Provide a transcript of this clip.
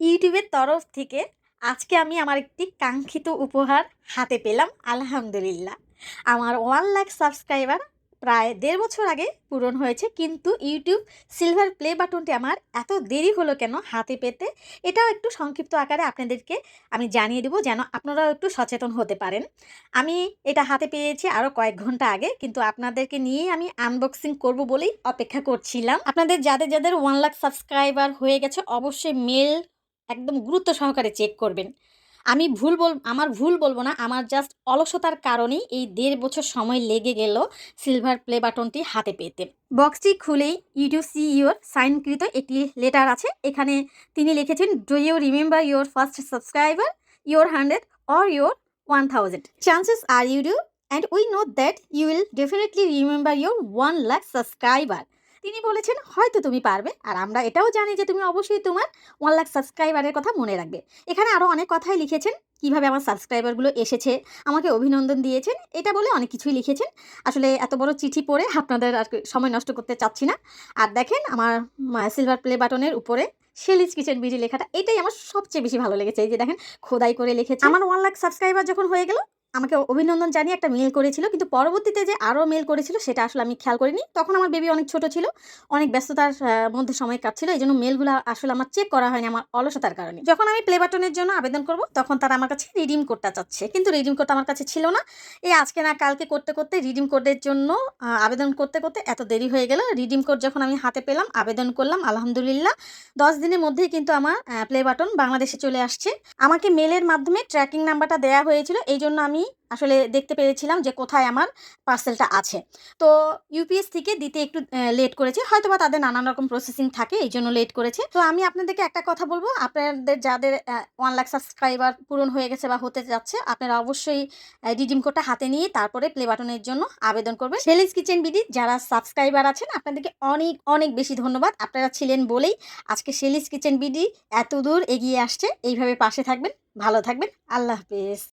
ইউটিউবের তরফ থেকে আজকে আমি আমার একটি কাঙ্ক্ষিত উপহার হাতে পেলাম, আলহামদুলিল্লাহ। আমার ওয়ান লাখ সাবস্ক্রাইবার প্রায় দেড় বছর আগে পূরণ হয়েছে, কিন্তু ইউটিউব সিলভার প্লে বাটনটি আমার এত দেরি হলো কেন হাতে পেতে, এটাও একটু সংক্ষিপ্ত আকারে আপনাদেরকে আমি জানিয়ে দেবো যেন আপনারাও একটু সচেতন হতে পারেন। আমি এটা হাতে পেয়েছি আরও কয়েক ঘণ্টা আগে, কিন্তু আপনাদেরকে নিয়েই আমি আনবক্সিং করব বলেই অপেক্ষা করছিলাম। আপনাদের যাদের যাদের ওয়ান লাখ সাবস্ক্রাইবার হয়ে গেছে, অবশ্যই মেল একদম গুরুত্ব সহকারে চেক করবেন। আমি ভুল বল, আমার ভুল বলব না, আমার জাস্ট অলসতার কারণেই এই দেড় বছর সময় লেগে গেল সিলভার প্লে বাটনটি হাতে পেতে। বক্সটি খুলেই ইউটিউব সিইওর সাইনকৃত একটি লেটার আছে, এখানে তিনি লিখেছেন do you remember your first subscriber your hundred or your one thousand chances are you do and we know that you will definitely remember your one lakh subscriber তিনি বলেছেন, হয়তো তুমি পারবে। আর আমরা এটাও জানি যে তুমি অবশ্যই তোমার ওয়ান লাখ সাবস্ক্রাইবারের কথা মনে রাখবে। এখানে আরও অনেক কথাই লিখেছেন, কীভাবে আমার সাবস্ক্রাইবারগুলো এসেছে, আমাকে অভিনন্দন দিয়েছেন, এটা বলে অনেক কিছুই লিখেছেন। আসলে এত বড় চিঠি পড়ে আপনাদের আর সময় নষ্ট করতে চাচ্ছি না। আর দেখেন, আমার সিলভার প্লে বাটনের উপরে শেলিজ কিচেন বিডি লেখাটা, এটাই আমার সবচেয়ে বেশি ভালো লেগেছে। এই যে দেখেন, খোদাই করে লিখেছে। আমার ওয়ান লাখ সাবস্ক্রাইবার যখন হয়ে গেল আমাকে অভিনন্দন জানিয়ে একটা মেল করেছিল, কিন্তু পরবর্তীতে যে আরও মেল করেছিল সেটা আসলে আমি খেয়াল করিনি। তখন আমার বেবি অনেক ছোট ছিল, অনেক ব্যস্ততার মধ্যে সময় কাটছিল এই জন্য মেলগুলো আসলে আমার চেক করা হয়নি আমার অলসতার কারণে। যখন আমি প্লে বাটনের জন্য আবেদন করব, তখন তারা আমার কাছে রিডিম কোডটা চাচ্ছে, কিন্তু রিডিম কোডটা আমার কাছে ছিল না। এই আজকে না কালকে করতে করতে রিডিম কোডের জন্য আবেদন করতে করতে এত দেরি হয়ে গেল। রিডিম কোড যখন আমি হাতে পেলাম, আবেদন করলাম, আলহামদুলিল্লাহ। দশ দিনের মধ্যেই কিন্তু আমার প্লে বাটন বাংলাদেশে চলে আসছে। আমাকে মেলের মাধ্যমে ট্র্যাকিং নাম্বারটা দেওয়া হয়েছিল এই জন্য আমি আসলে দেখতে পেরেছিলাম যে কোথায় আমার পার্সেলটা আছে। তো ইউপিএস থেকে দিতে একটু লেট করেছে হয়তো বা তাদের নানান রকম প্রসেসিং থাকে, এই জন্য লেট করেছে। তো আমি আপনাদেরকে একটা কথা বলব, আপনাদের যাদের ওয়ান লাখ সাবস্ক্রাইবার পূরণ হয়ে গেছে বা হতে যাচ্ছে, আপনারা অবশ্যই রিডিম কোডটা হাতে নিয়ে তারপরে প্লে বাটনের জন্য আবেদন করবেন। সেলিস কিচেন বিডি যারা সাবস্ক্রাইবার আছেন, আপনাদেরকে অনেক অনেক বেশি ধন্যবাদ। আপনারা ছিলেন বলেই আজকে সেলিস কিচেন বিডি এত দূর এগিয়ে আসছে, এইভাবে পাশে থাকবেন, ভালো থাকবেন, আল্লাহ হাফেজ।